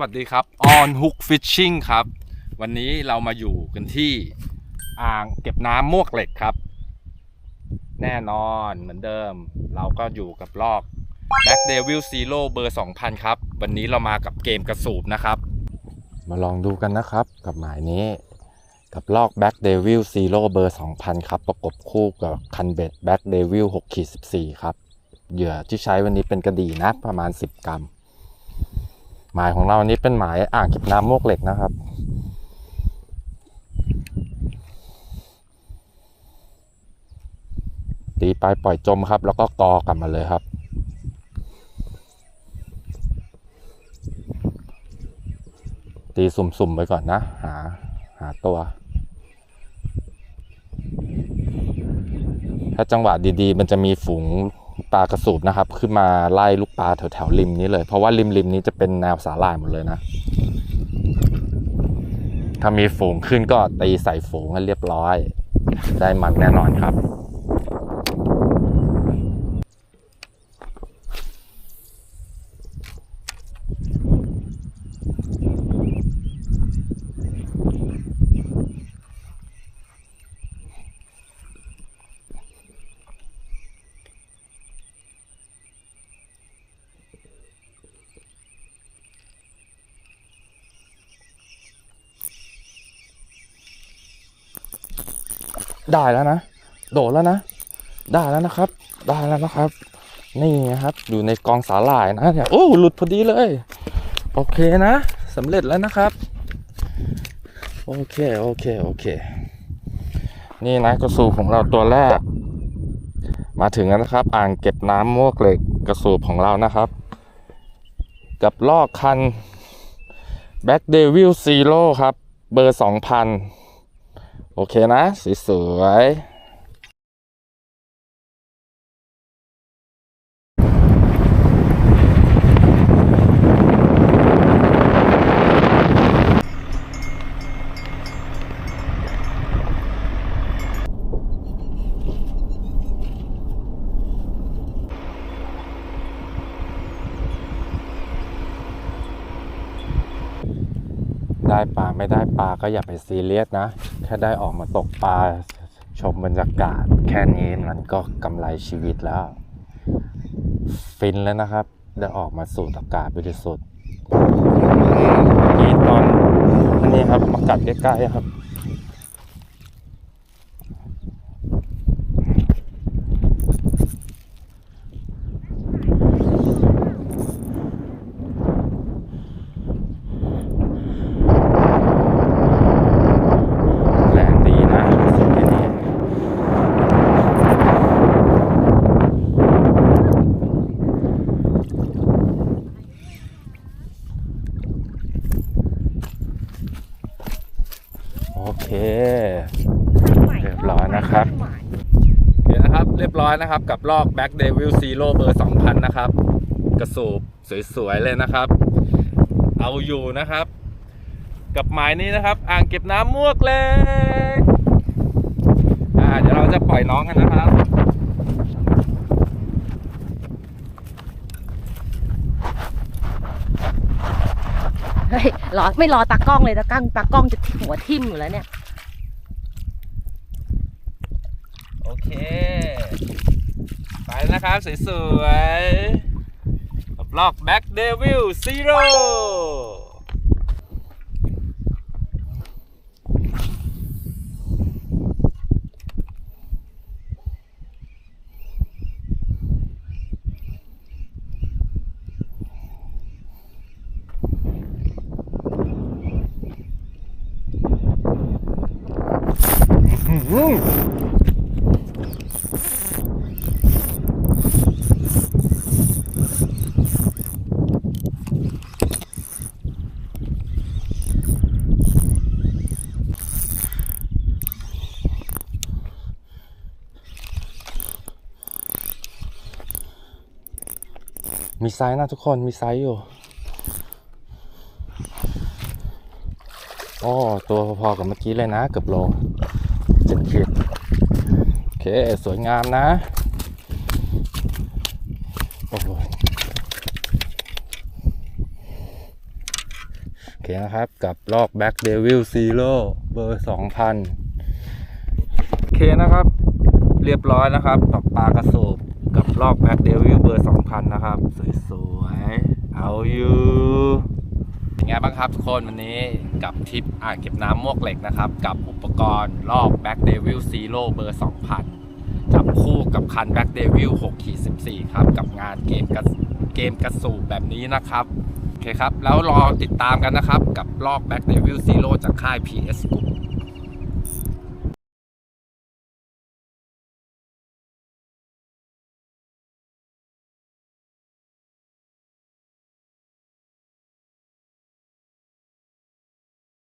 วัสดีครับ On Hook Fishing ครับ วันนี้เรามาอยู่กันที่อ่างเก็บน้ำมวกเหล็กครับ แน่นอนเหมือนเดิม เราก็อยู่กับลอก Black Devil Zero เบอร์ 2000 ครับ วันนี้เรามากับเกมกระสูบนะครับ มาลองดูกันนะครับกับหมายนี้ กับลอก Black Devil Zero เบอร์ 2000 ครับ ประกบคู่กับคันเบ็ด Black Devil 6ขีด14 ครับ เหยื่อที่ใช้วันนี้เป็นกระดี่นะประมาณ 10 กรัม หมายของเรานี้เป็นหมายอ่างเก็บน้ำโมกเหล็กนะครับ ตีไปปล่อยจมครับ แล้วก็กอกลับมาเลยครับตีสุ่มๆไปก่อนนะ หา หาตัว ถ้าจังหวะดีๆ มันจะมีฝูง ปลากระสูบนะครับ ขึ้นมาไล่ลูกปลาแถวๆริมนี้เลย เพราะว่าริมริมๆนี้จะเป็นแนวสาหร่ายหมดเลยนะ ถ้ามีฝูงขึ้นก็ตีใส่ฝูงให้เรียบร้อย ได้มันแน่นอนครับ ได้แล้วนะ โดดแล้วนะ ได้แล้วนะครับ ได้แล้วนะครับ นี่นะครับ อยู่ในกองสาหร่ายนะเนี่ยโอ้หลุดพอดีเลย โอเคนะสำเร็จแล้วนะครับ โอเคโอเคโอเค นี่นะกระสูบของเราตัวแรก มาถึงแล้วนะครับ อ่างเก็บน้ำมวกเหล็กกระสูบของเรานะครับ กับลอกคัน Black Devil Zero ครับ เบอร์2000 โอเคนะสสวย ได้ปลาไม่ได้ปลาก็อย่าไปซีเรียสนะ แค่ได้ออกมาตกปลาชมบรรยากาศ แค่นี้มันก็กำไรชีวิตแล้ว ฟินแล้วนะครับ ได้ออกมาสูดอากาศบริสุทธิ์นี่ตอนอันนี้ครับมากัดใกล้ๆครับ แรงดีนะสิ่งนี้โอ เคเรียบร้อยนะครับโอเคนะครับ เรียบร้อยนะครับ กับลอก Back Devil Zero เบอร์ 2000 นะครับ กระสูบสวยๆเลยนะครับ เอาอยู่นะครับ กับหมายนี้นะครับ อ่างเก็บน้ำมวกเล็กอ่าเดี๋ยวเราจะปล่อยน้องกันนะครับเฮ้ยรอไม่รอตากล้องเลยตากล้องตากล้องจะหัวทิ่มอยู่แล้วเนี่ย โอ ค ไปนะครับสวยๆบล็อกแบ็กเดวิลซีโร่嗯。 มีไซส์นะทุกคนมีไซส์อยู่โอ้ตัวพอๆกับเมื่อกี้เลยนะ เกือบโลเจ็ดขีดโอเค สวยงามนะ โอ้โหเคนะครับ กับลอก Black Devil Zero เบอร์2000โอเคนะครับ เรียบร้อยนะครับตกปลากระสูบ กับลอก Black Devil เบอร์ 2000 นะครับ สวยๆ เอาอยู่ไงบ้างครับทุกคนวันนี้กับทริปอ่างเก็บน้ำมวกเหล็กนะครับ กับอุปกรณ์ลอก Black Devil Zero เบอร์ 2000 จับคู่กับคัน Black Devil 6ขีด14 ครับ กับงานเกมกระเกมกระสูบแบบนี้นะครับ โอเคครับ แล้วรอติดตามกันนะครับ กับลอก Black Devil Zero จากค่าย PS Group